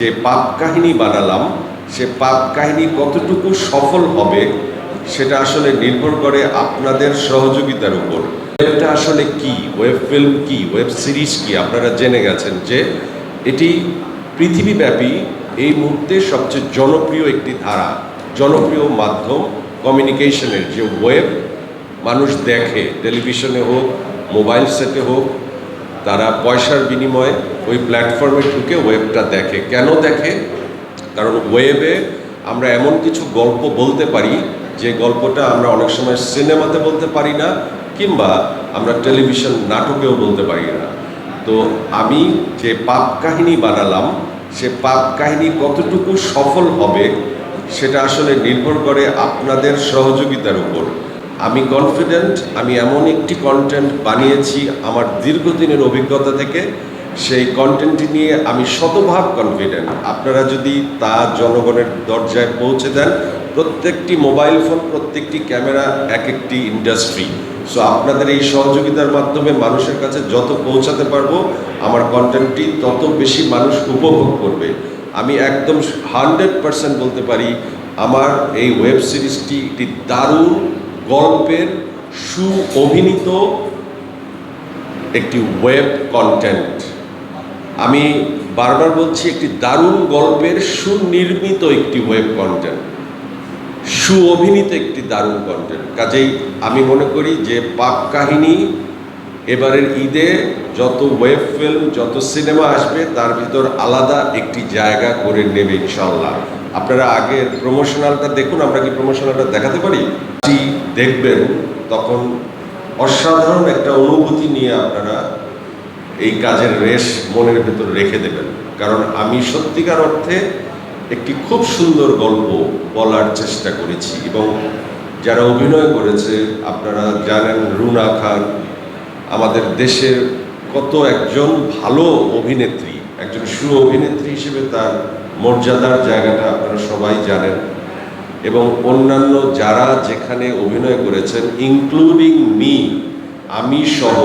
যে পাপ কাহিনী বানালাম, সে পাপ কাহিনী কতটুকু সফল হবে, সেটা আসলে নির্ভর করে আপনাদের সহযোগিতার উপর। এটা আসলে কি? ওয়েব ফিল্ম কি? ওয়েব সিরিজ কি? আপনারা জেনে গেছেন যে এটি পৃথিবীব্যাপী এই মুহূর্তে সবচেয়ে জনপ্রিয় একটি ধারা, জনপ্রিয় মাধ্যম কমিউনিকেশনের যে ওয়েব মানুষ দেখে টেলিভিশনে হোক মোবাইল সেটে হোক তারা পয়সার বিনিময়ে ওই প্ল্যাটফর্মে ঢুকে ওয়েবটা দেখে। কেন দেখে? কারণ ওয়েবে আমরা এমন কিছু গল্প বলতে পারি, যে গল্পটা আমরা অনেক সময় সিনেমাতে বলতে পারি না, কিংবা আমরা টেলিভিশন নাটকেও বলতে পারি না। তো আমি যে পাপ কাহিনী বানালাম, সে পাপ কাহিনী কতটুকু সফল হবে, সেটা আসলে নির্ভর করে আপনাদের সহযোগিতার উপর। আমি কনফিডেন্ট আমি এমন একটি কন্টেন্ট বানিয়েছি আমার দীর্ঘদিনের অভিজ্ঞতা থেকে। সেই কন্টেন্টটি নিয়ে আমি শতভাগ কনফিডেন্ট আপনারা যদি তা জনগণের দরজায় পৌঁছে দেন, প্রত্যেকটি মোবাইল ফোন প্রত্যেকটি ক্যামেরা এক একটি ইন্ডাস্ট্রি সো আপনাদের এই সহযোগিতার মাধ্যমে মানুষের কাছে যত পৌঁছাতে পারব, আমার কন্টেন্টটি তত বেশি মানুষ উপভোগ করবে। আমি একদম হান্ড্রেড পার্সেন্ট বলতে পারি, আমার এই ওয়েব সিরিজটি একটি দারুণ গল্পের সু অভিনীত একটি ওয়েব কন্টেন্ট আমি বারবার বলছি, একটি দারুণ গল্পের সুনির্মিত একটি ওয়েব কন্টেন্ট সু অভিনীত একটি দারুণ কন্টেন্ট কাজেই আমি মনে করি যে পাপ কাহিনী এবারের ঈদে যত ওয়েব ফিল্ম যত সিনেমা আসবে, তার ভিতর আলাদা একটি জায়গা করে নেবে ইনশাল্লাহ আপনারা আগের প্রমোশনালটা দেখুন, আমরা কি প্রমোশনালটা দেখাতে পারি? দেখবেন, তখন অসাধারণ একটা অনুভূতি নিয়ে আপনারা এই কাজের রেশ মনের ভেতর রেখে দেবেন। কারণ আমি সত্যিকার অর্থে একটি খুব সুন্দর গল্প বলার চেষ্টা করেছি এবং যারা অভিনয় করেছে, আপনারা জানেন রুনা খান, আমাদের দেশের কত একজন ভালো অভিনেত্রী, একজন সু অভিনেত্রী হিসেবে তার মর্যাদার জায়গাটা আপনারা সবাই জানেন। এবং অন্যান্য যারা যেখানে অভিনয় করেছেন ইনক্লুডিং মি আমি সহ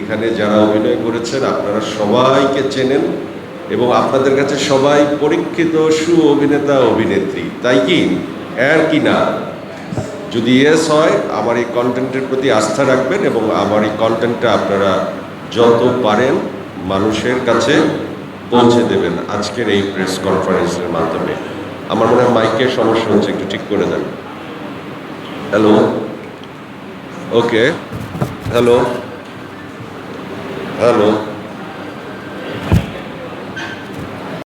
এখানে যারা অভিনয় করেছেন, আপনারা সবাইকে চেনেন এবং আপনাদের কাছে সবাই পরীক্ষিত সু অভিনেতা অভিনেত্রী। তাই কি? আর কি না? যদি এস হয়, আমার এই কন্টেন্টের প্রতি আস্থা রাখবেন এবং আমার এই কন্টেন্টটা আপনারা যত পারেন মানুষের কাছে পৌঁছে দেবেন আজকের এই প্রেস কনফারেন্সের মাধ্যমে। আমার মনে হয় মাইকের সমস্যা হচ্ছে একটু ঠিক করে দেন। Hello okay hello hello